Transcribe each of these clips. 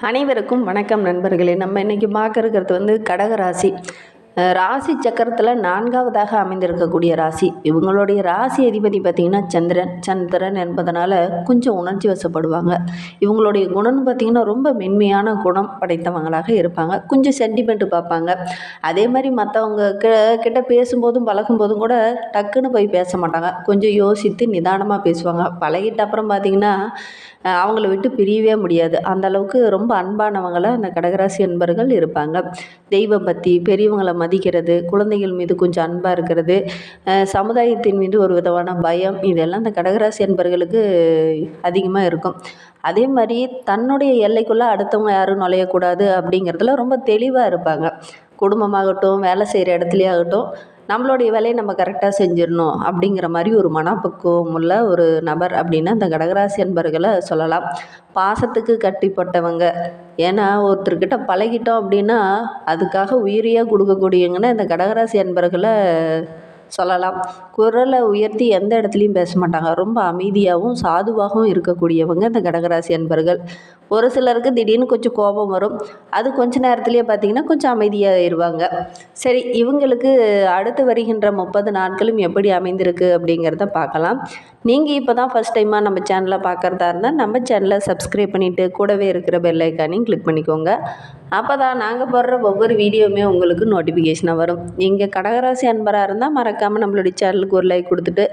அனைவருக்கும் வணக்கம் நண்பர்களே. நம்ம இன்றைக்கி பார்க்க இருக்கிறது வந்து கடக ராசி சக்கரத்தில் நான்காவதாக அமைந்திருக்கக்கூடிய ராசி. இவங்களுடைய ராசி அதிபதி பார்த்திங்கன்னா சந்திரன். சந்திரன் என்பதனால் கொஞ்சம் உணர்ச்சி வசப்படுவாங்க. இவங்களுடைய குணம்னு பார்த்திங்கன்னா ரொம்ப மென்மையான குணம் படைத்தவங்களாக இருப்பாங்க. கொஞ்சம் சென்டிமெண்ட்டு பார்ப்பாங்க. அதே மாதிரி மற்றவங்க கிட்ட பேசும்போதும் பழகும்போதும் கூட டக்குன்னு போய் பேச மாட்டாங்க. கொஞ்சம் யோசித்து நிதானமாக பேசுவாங்க. பழகிட்ட அப்புறம் பார்த்திங்கன்னா அவங்கள விட்டு பிரியவே முடியாது. அந்த அளவுக்கு ரொம்ப அன்பானவங்களை அந்த கடகராசி அன்பர்கள் இருப்பாங்க. தெய்வ பக்தி பெரியவங்களை மதிக்கிறது குழந்தைகள் மீது கொஞ்சம் அன்பாக இருக்கிறது சமுதாயத்தின் மீது ஒரு விதமான பயம் இதெல்லாம் அந்த கடகராசி அன்பர்களுக்கு அதிகமாக இருக்கும். அதே மாதிரி தன்னுடைய எல்லைக்குள்ளே அடுத்தவங்க யாரும் நுழையக்கூடாது அப்படிங்கிறதுல ரொம்ப தெளிவாக இருப்பாங்க. குடும்பமாகட்டும் வேலை செய்கிற இடத்துலையே ஆகட்டும் நம்மளுடைய வேலையை நம்ம கரெக்டாக செஞ்சிடணும் அப்படிங்கிற மாதிரி ஒரு மனப்பக்குவம் உள்ள ஒரு நபர் அப்படின்னு அந்த கடகராசி அன்பர்களை சொல்லலாம். பாசத்துக்கு கட்டிப்பட்டவங்க. ஏன்னா ஒருத்தர்கிட்ட பழகிட்டோம் அப்படின்னா அதுக்காக உயிரியாக கொடுக்கக்கூடியவங்கன்னு இந்த கடகராசி அன்பர்களை சொல்லலாம். குரலை உயர்த்தி எந்த இடத்துலையும் பேச மாட்டாங்க. ரொம்ப அமைதியாகவும் சாதுவாகவும் இருக்கக்கூடியவங்க இந்த கடகராசி அன்பர்கள். ஒரு சிலருக்கு திடீர்னு கொஞ்சம் கோபம் வரும். அது கொஞ்ச நேரத்துலேயே பார்த்தீங்கன்னா கொஞ்சம் அமைதியாகிடுவாங்க சரி இவங்களுக்கு அடுத்து வருகின்ற முப்பது நாட்களும் எப்படி அமைந்திருக்கு அப்படிங்கிறத பார்க்கலாம் நீங்கள் இப்போ தான் ஃபஸ்ட் டைமாக நம்ம சேனலை பார்க்குறதா இருந்தால் நம்ம சேனலை சப்ஸ்கிரைப் பண்ணிவிட்டு கூடவே இருக்கிற பெல் ஐக்கானையும் கிளிக் பண்ணிக்கோங்க. அப்போ தான் நாங்கள் போடுற ஒவ்வொரு வீடியோவுமே உங்களுக்கு நோட்டிஃபிகேஷனாக வரும். நீங்கள் கடகராசி அன்பராக இருந்தால் மறக்காமல் நம்மளுடைய சேனலுக்கு ஒரு லைக் கொடுத்துட்டு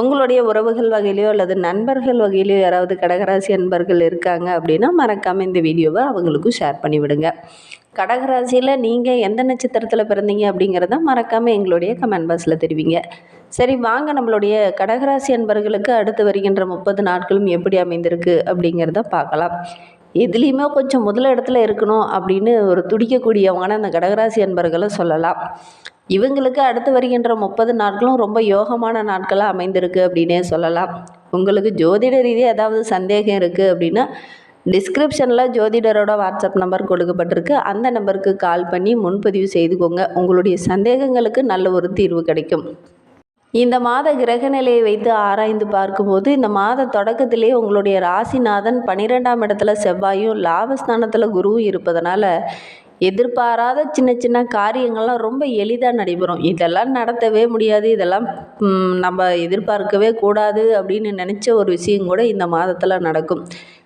உங்களுடைய உறவுகள் வகையிலையோ அல்லது நண்பர்கள் வகையிலையோ யாராவது கடகராசி அன்பர்கள் இருக்காங்க அப்படின்னா மறக்காமல் இந்த வீடியோவை அவங்களுக்கும் ஷேர் பண்ணிவிடுங்க கடகராசியில் நீங்கள் எந்த நட்சத்திரத்தில் பிறந்தீங்க அப்படிங்கிறத மறக்காமல் எங்களுடைய கமெண்ட் பாக்ஸில் தெரிவிங்க. சரி வாங்க நம்மளுடைய கடகராசி அன்பர்களுக்கு அடுத்து வருகின்ற முப்பது நாட்களும் எப்படி அமைந்திருக்கு அப்படிங்கிறத பார்க்கலாம். எதுலேயுமே கொஞ்சம் முதல் இடத்துல இருக்கணும் அப்படின்னு ஒரு துடிக்கக்கூடியவங்கன்னு அந்த கடகராசி அன்பர்களை சொல்லலாம். இவங்களுக்கு அடுத்து வருகின்ற முப்பது நாட்களும் ரொம்ப யோகமான நாட்களாக அமைந்திருக்கு அப்படின்னே சொல்லலாம். உங்களுக்கு ஜோதிட ரீதியாக ஏதாவது சந்தேகம் இருக்குது அப்படின்னா டிஸ்கிரிப்ஷனில் ஜோதிடரோட வாட்ஸ்அப் நம்பர் கொடுக்கப்பட்டிருக்கு. அந்த நம்பருக்கு கால் பண்ணி முன்பதிவு செய்துக்கோங்க. உங்களுடைய சந்தேகங்களுக்கு நல்ல ஒரு தீர்வு கிடைக்கும். இந்த மாத கிரக நிலையை வைத்து ஆராய்ந்து பார்க்கும்போது இந்த மாத தொடக்கத்திலே உங்களுடைய ராசிநாதன் பன்னிரெண்டாம் இடத்துல செவ்வாயும் லாபஸ்தானத்தில் குருவும் இருப்பதனால எதிர்பாராத சின்ன சின்ன காரியங்கள்லாம் ரொம்ப எளிதாக நடைபெறும். இதெல்லாம் நடத்தவே முடியாது. இதெல்லாம் நம்ம எதிர்பார்க்கவே கூடாது அப்படின்னு நினச்ச ஒரு விஷயம் கூட இந்த மாதத்தில் நடக்கும்.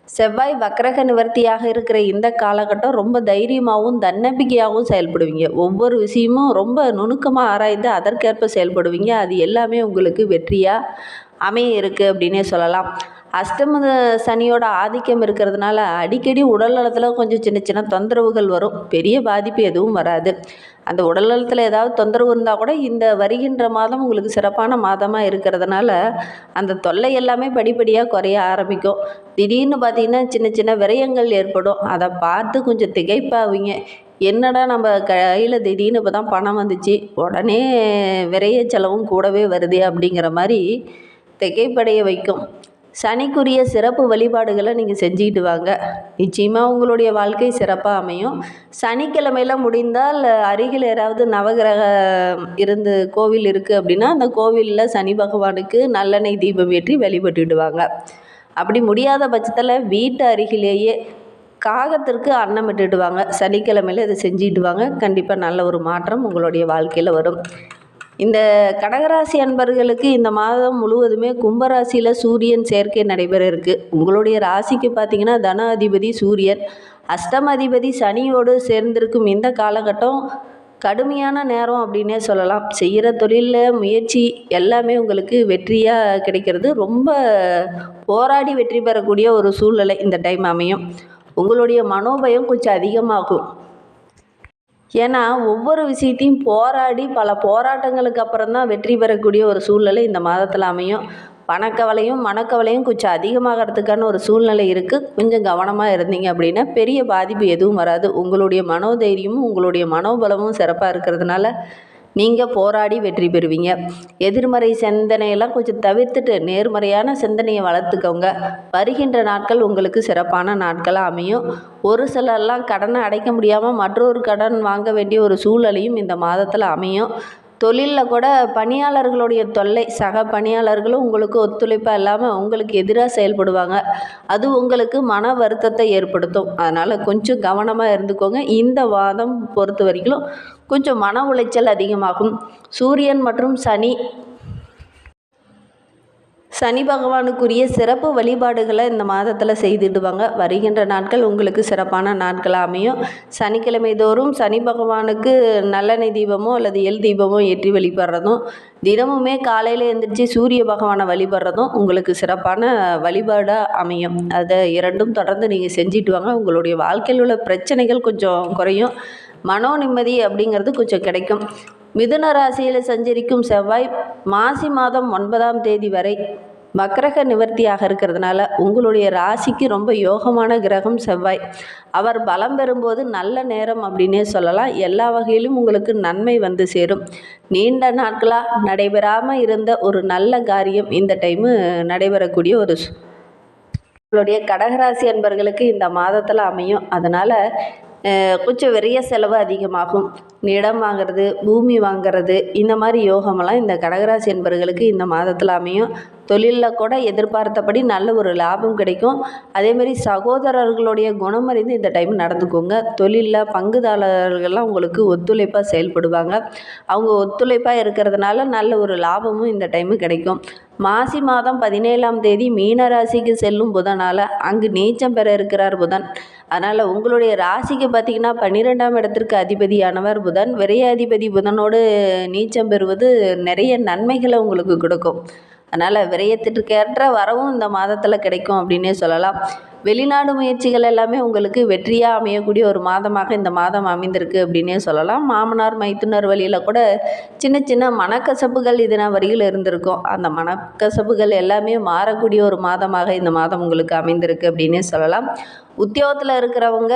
செவ்வாய் வக்ரக நிவர்த்தியாக இருக்கிற இந்த காலகட்டம் ரொம்ப தைரியமாகவும் தன்னம்பிக்கையாகவும் செயல்படுவீங்க. ஒவ்வொரு விஷயமும் ரொம்ப நுணுக்கமாக ஆராய்ந்து அதற்கேற்ப செயல்படுவீங்க. அது எல்லாமே உங்களுக்கு வெற்றியாக அமைய இருக்குது அப்படின்னே சொல்லலாம். அஷ்டம சனியோட ஆதிக்கம் இருக்கிறதுனால அடிக்கடி உடல் நலத்தில் கொஞ்சம் சின்ன சின்ன தொந்தரவுகள் வரும். பெரிய பாதிப்பு எதுவும் வராது. அந்த உடல் நலத்தில் ஏதாவது தொந்தரவு இருந்தால் கூட இந்த வருகின்ற மாதம் உங்களுக்கு சிறப்பான மாதமாக இருக்கிறதுனால அந்த தொல்லை எல்லாமே படிப்படியாக குறைய ஆரம்பிக்கும். திடீர்னு பார்த்தீங்கன்னா சின்ன சின்ன விரயங்கள் ஏற்படும். அதை பார்த்து கொஞ்சம் திகைப்பாவீங்க. என்னடா நம்ம கையில் திடீர்னு இப்போ தான் பணம் வந்துச்சு. உடனே விரைய செலவும் கூடவே வருதே அப்படிங்கிற மாதிரி திகைப்படைய வைக்கும். சனிக்குரிய சிறப்பு வழிபாடுகளை நீங்கள் செஞ்சுக்கிட்டு வாங்க. நிச்சயமாக உங்களுடைய வாழ்க்கை சிறப்பாக அமையும். சனிக்கிழமையில் முடிந்தால் அருகில் யாராவது நவகிரக இருந்து கோவில் இருக்குது அப்படின்னா அந்த கோவிலில் சனி பகவானுக்கு நல்லெண்ணெய் தீபம் ஏற்றி வழிபட்டுடுவாங்க. அப்படி முடியாத பட்சத்தில் வீட்டு அருகிலேயே காகத்திற்கு அன்னம் இட்டுடுவாங்க. சனிக்கிழமையில் இதை செஞ்சுட்டு வாங்க. கண்டிப்பாக நல்ல ஒரு மாற்றம் உங்களுடைய வாழ்க்கையில் வரும். இந்த கடகராசி அன்பர்களுக்கு இந்த மாதம் முழுவதுமே கும்பராசியில் சூரியன் சேர்க்கை நடைபெற இருக்குது உங்களுடைய ராசிக்கு பார்த்தீங்கன்னா தன அதிபதி சூரியன். அஷ்டம அதிபதி சனியோடு சேர்ந்திருக்கும் இந்த காலகட்டம் கடுமையான நேரம் அப்படின்னே சொல்லலாம். செய்கிற தொழிலில் முயற்சி எல்லாமே உங்களுக்கு வெற்றியாக கிடைக்கிறது. ரொம்ப போராடி வெற்றி பெறக்கூடிய ஒரு சூழ்நிலை இந்த டைம் அமையும். உங்களுடைய மனோபயம் கொஞ்சம் அதிகமாகும். ஏன்னா ஒவ்வொரு விஷயத்தையும் போராடி பல போராட்டங்களுக்கு அப்புறம் தான் வெற்றி பெறக்கூடிய ஒரு சூழ்நிலை இந்த மாதத்தில் அமையும். பணக்கவலையும் மனக்கவலையும் கொஞ்சம் அதிகமாகிறதுக்கான ஒரு சூழ்நிலை இருக்குது கொஞ்சம் கவனமாக இருந்தீங்க அப்படின்னா பெரிய பாதிப்பு எதுவும் வராது. உங்களுடைய மனோதைரியமும் உங்களுடைய மனோபலமும் சிறப்பாக இருக்கிறதுனால நீங்கள் போராடி வெற்றி பெறுவீங்க. எதிர்மறை சிந்தனையெல்லாம் கொஞ்சம் தவிர்த்துட்டு நேர்மறையான சிந்தனையை வளர்த்துக்கோங்க. வருகின்ற நாட்கள் உங்களுக்கு சிறப்பான நாட்களாக அமையும். ஒரு சிலர்லாம் கடனை அடைக்க முடியாமல் மற்றொரு கடன் வாங்க வேண்டிய ஒரு சூழலையும் இந்த மாதத்தில் அமையும். தொழிலில் கூட பணியாளர்களுடைய தொல்லை சக பணியாளர்களும் உங்களுக்கு ஒத்துழைப்பாக இல்லாமல் உங்களுக்கு எதிராக செயல்படுவாங்க. அது உங்களுக்கு மன வருத்தத்தை ஏற்படுத்தும். அதனால் கொஞ்சம் கவனமாக இருந்துக்கோங்க. இந்த வாதம் பொறுத்த வரைக்கும் கொஞ்சம் மன உளைச்சல் அதிகமாகும். சூரியன் மற்றும் சனி சனி பகவானுக்குரிய சிறப்பு வழிபாடுகளை இந்த மாதத்தில் செய்துடுவாங்க. வருகின்ற நாட்கள் உங்களுக்கு சிறப்பான நாட்களாக அமையும். சனிக்கிழமை தோறும் சனி பகவானுக்கு நல்லெண்ணெய் தீபமோ அல்லது எள் தீபமோ ஏற்றி வழிபடுறதும் தினமுமே காலையில் எழுந்திரிச்சு சூரிய பகவானை வழிபடுறதும் உங்களுக்கு சிறப்பான வழிபாடாக அமையும். அதை இரண்டும் தொடர்ந்து நீங்கள் செஞ்சுட்டு வாங்க. உங்களுடைய வாழ்க்கையில் உள்ள பிரச்சனைகள் கொஞ்சம் குறையும். மனோ நிம்மதி அப்படிங்கிறது கொஞ்சம் கிடைக்கும். மிதுன ராசியில் சஞ்சரிக்கும் செவ்வாய் மாசி மாதம் ஒன்பதாம் தேதி வரை மக்ரக நிவர்த்தியாக இருக்கிறதுனால உங்களுடைய ராசிக்கு ரொம்ப யோகமான கிரகம் செவ்வாய். அவர் பலம் பெறும்போது நல்ல நேரம் அப்படின்னே சொல்லலாம். எல்லா வகையிலும் உங்களுக்கு நன்மை வந்து சேரும். நீண்ட நாட்களாக நடைபெறாமல் இருந்த ஒரு நல்ல காரியம் இந்த டைமு நடைபெறக்கூடிய ஒரு உங்களுடைய கடகராசி அன்பர்களுக்கு இந்த மாதத்தில் அமையும். அதனால் கொஞ்சம் விரைய செலவு அதிகமாகும். இடம் வாங்குறது பூமி வாங்கிறது இந்த மாதிரி யோகமெல்லாம் இந்த கடகராசி என்பர்களுக்கு இந்த மாதத்தில் அமையும். தொழிலில் கூட எதிர்பார்த்தபடி நல்ல ஒரு லாபம் கிடைக்கும். அதேமாரி சகோதரர்களுடைய குணமறிந்து இந்த டைம் நடந்துக்கோங்க. தொழிலில் பங்குதாரர்கள்லாம் உங்களுக்கு ஒத்துழைப்பாக செயல்படுவாங்க. அவங்க ஒத்துழைப்பாக இருக்கிறதுனால நல்ல ஒரு லாபமும் இந்த டைமு கிடைக்கும். மாசி மாதம் பதினேழாம் தேதி மீன ராசிக்கு செல்லும் புதனால் அங்கு நீச்சம் பெற இருக்கிறார் புதன். அதனால் உங்களுடைய ராசிக்கு பார்த்திங்கன்னா பன்னிரெண்டாம் இடத்திற்கு அதிபதியானவர் புதன். விரைய அதிபதி புதனோடு நீச்சம் பெறுவது நிறைய நன்மைகளை உங்களுக்கு கொடுக்கும். அதனால் விரயத்திற்கேற்ற வரவும் இந்த மாதத்தில் கிடைக்கும் அப்படின்னே சொல்லலாம். வெளிநாடு முயற்சிகள் எல்லாமே உங்களுக்கு வெற்றியாக அமையக்கூடிய ஒரு மாதமாக இந்த மாதம் அமைந்திருக்கு அப்படின்னே சொல்லலாம். மாமனார் மைத்துனர் வழியில் கூட சின்ன சின்ன மனக்கசப்புகள் இதன வரையில் இருந்திருக்கும். அந்த மனக்கசப்புகள் எல்லாமே மாறக்கூடிய ஒரு மாதமாக இந்த மாதம் உங்களுக்கு அமைந்திருக்கு அப்படின்னே சொல்லலாம். உத்தியோகத்தில் இருக்கிறவங்க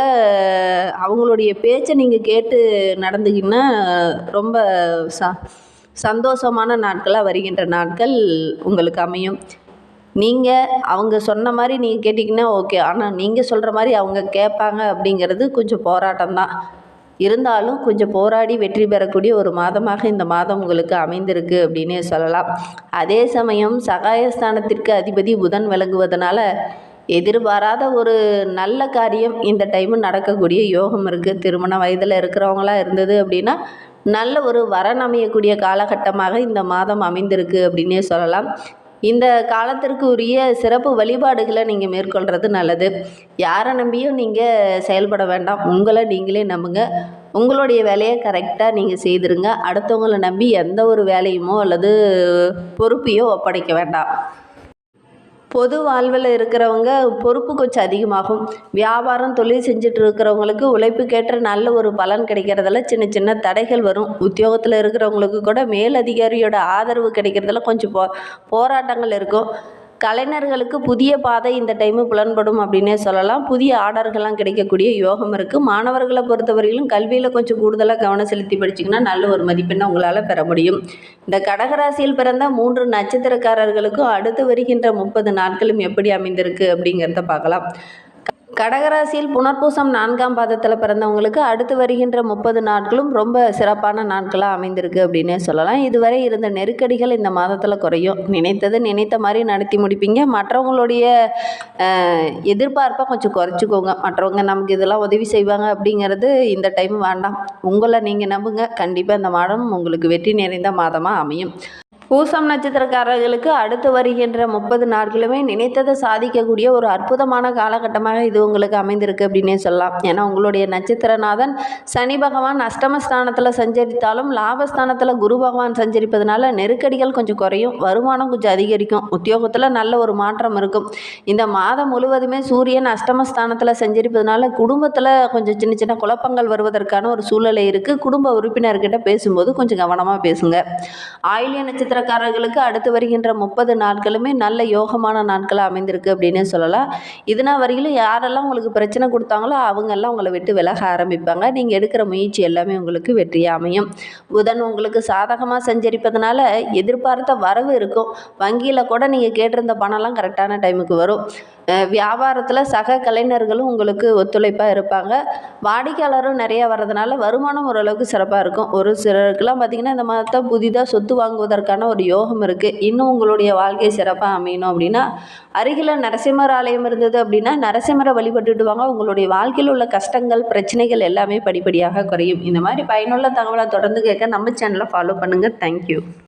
அவங்களுடைய பேச்சை நீங்கள் கேட்டு நடந்தீங்கன்னா ரொம்ப சா சந்தோஷமான நாட்களாக வருகின்ற நாட்கள் உங்களுக்கு அமையும். நீங்கள் அவங்க சொன்ன மாதிரி நீங்கள் கேட்டிங்கன்னா ஓகே. ஆனால் நீங்கள் சொல்கிற மாதிரி அவங்க கேட்பாங்க அப்படிங்கிறது கொஞ்சம் போராட்டம் தான். இருந்தாலும் கொஞ்சம் போராடி வெற்றி பெறக்கூடிய ஒரு மாதமாக இந்த மாதம் உங்களுக்கு அமைந்திருக்கு அப்படின்னே சொல்லலாம். அதே சமயம் சகாயஸ்தானத்திற்கு அதிபதி புதன் விளங்குவதனால எதிர்பாராத ஒரு நல்ல காரியம் இந்த டைமு நடக்கக்கூடிய யோகம் இருக்குது திருமண வயதில் இருக்கிறவங்களா இருந்தது அப்படின்னா நல்ல ஒரு வரன் அமையக்கூடிய காலகட்டமாக இந்த மாதம் அமைந்திருக்கு அப்படின்னே சொல்லலாம். இந்த காலத்திற்கு உரிய சிறப்பு வழிபாடுகளை நீங்கள் மேற்கொள்கிறது நல்லது. யாரை நம்பியும் நீங்கள் செயல்பட வேண்டாம். உங்களை நீங்களே நம்புங்க. உங்களுடைய வேலையை கரெக்டாக நீங்கள் செய்திருங்க. அடுத்தவங்களை நம்பி எந்த ஒரு வேலையுமோ அல்லது பொறுப்பையோ ஒப்படைக்க வேண்டாம். பொது வாழ்வில் இருக்கிறவங்க பொறுப்பு கொஞ்சம் அதிகமாகும். வியாபாரம் தொழில் செஞ்சுட்டு இருக்கிறவங்களுக்கு உழைப்புக்கேற்ற நல்ல ஒரு பலன் கிடைக்கிறதுல சின்ன சின்ன தடைகள் வரும். உத்தியோகத்தில் இருக்கிறவங்களுக்கு கூட மேலதிகாரியோட ஆதரவு கிடைக்கிறதுல கொஞ்சம் போ போராட்டங்கள் இருக்கும். கலைஞர்களுக்கு புதிய பாதை இந்த டைமு புலன்படும் அப்படின்னே சொல்லலாம். புதிய ஆர்டர்கள்லாம் கிடைக்கக்கூடிய யோகம் இருக்குது மாணவர்களை பொறுத்தவரையிலும் கல்வியில் கொஞ்சம் கூடுதலாக கவனம் செலுத்தி படிச்சிங்கன்னா நல்ல ஒரு மதிப்பெண்ணை உங்களால் பெற முடியும். இந்த கடகராசியில் பிறந்த மூன்று நட்சத்திரக்காரர்களுக்கும் அடுத்து வருகின்ற முப்பது நாட்களும் எப்படி அமைந்திருக்கு அப்படிங்கிறத பார்க்கலாம். கடகராசியில் புனர்பூசம் நான்காம் பாதத்தில் பிறந்தவங்களுக்கு அடுத்து வருகின்ற முப்பது நாட்களும் ரொம்ப சிறப்பான நாட்களாக அமைந்திருக்கு அப்படின்னே சொல்லலாம். இதுவரை இருந்த நெருக்கடிகள் இந்த மாதத்தில் குறையும். நினைத்தது நினைத்த மாதிரி நடத்தி முடிப்பீங்க. மற்றவங்களுடைய எதிர்பார்ப்பை கொஞ்சம் குறைச்சிக்கோங்க. மற்றவங்க நமக்கு இதெல்லாம் உதவி செய்வாங்க அப்படிங்கிறது இந்த டைம் வேண்டாம். உங்களை நீங்கள் நம்புங்க. கண்டிப்பாக இந்த மாதம் உங்களுக்கு வெற்றி நிறைந்த மாதமாக அமையும். பூசம் நட்சத்திரக்காரர்களுக்கு அடுத்து வருகின்ற முப்பது நாட்களுமே நினைத்ததை சாதிக்கக்கூடிய ஒரு அற்புதமான காலகட்டமாக இது உங்களுக்கு அமைந்திருக்கு அப்படின்னே சொல்லலாம். ஏன்னா உங்களுடைய நட்சத்திரநாதன் சனி பகவான் அஷ்டமஸ்தானத்தில் சஞ்சரித்தாலும் லாபஸ்தானத்தில் குரு பகவான் சஞ்சரிப்பதனால நெருக்கடிகள் கொஞ்சம் குறையும் வருமானம் கொஞ்சம் அதிகரிக்கும் உத்தியோகத்தில் நல்ல ஒரு மாற்றம் இருக்கும். இந்த மாதம் முழுவதுமே சூரியன் அஷ்டமஸ்தானத்தில் சஞ்சரிப்பதனால குடும்பத்தில் கொஞ்சம் சின்ன சின்ன குழப்பங்கள் வருவதற்கான ஒரு சூழ்நிலை இருக்குது குடும்ப உறுப்பினர்கிட்ட பேசும்போது கொஞ்சம் கவனமாக பேசுங்க. ஆயிலிய நட்சத்திரக்காரர்களுக்கு அடுத்து வருகின்ற முப்பது நாட்களுமே நல்ல யோகமான நாட்களாக அமைந்திருக்கு அப்படின்னு சொல்லலாம். இதுனா வரையிலும் யாரெல்லாம் உங்களுக்கு பிரச்சனை கொடுத்தாங்களோ அவங்கெல்லாம் உங்களை விட்டு விலக ஆரம்பிப்பாங்க. நீங்கள் எடுக்கிற முயற்சி எல்லாமே உங்களுக்கு வெற்றியாக அமையும். புதன் உங்களுக்கு சாதகமாக சஞ்சரிப்பதனால எதிர்பார்த்த வரவு இருக்கும். வங்கியில் கூட நீங்கள் கேட்டிருந்த பணம்லாம் கரெக்டான டைமுக்கு வரும். வியாபாரத்தில் சக கலைஞர்களும் உங்களுக்கு ஒத்துழைப்பாக இருப்பாங்க. வாடிக்கையாளரும் நிறையா வர்றதுனால வருமானம் ஓரளவுக்கு சிறப்பாக இருக்கும். ஒரு சிலருக்குலாம் பார்த்திங்கன்னா இந்த மாதத்தை புதிதாக சொத்து வாங்குவதற்கான ஒரு யோகம் இருக்குது இன்னும் உங்களுடைய வாழ்க்கை சிறப்பாக அமையணும் அப்படின்னா அருகில் நரசிம்மர் ஆலயம் இருந்தது அப்படின்னா நரசிம்மரை வழிபட்டுட்டு வாங்க. உங்களுடைய வாழ்க்கையில் உள்ள கஷ்டங்கள் பிரச்சனைகள் எல்லாமே படிப்படியாக குறையும். இந்த மாதிரி பயனுள்ள தகவலை தொடர்ந்து கேட்க நம்ம சேனலை ஃபாலோ பண்ணுங்கள் தேங்க்யூ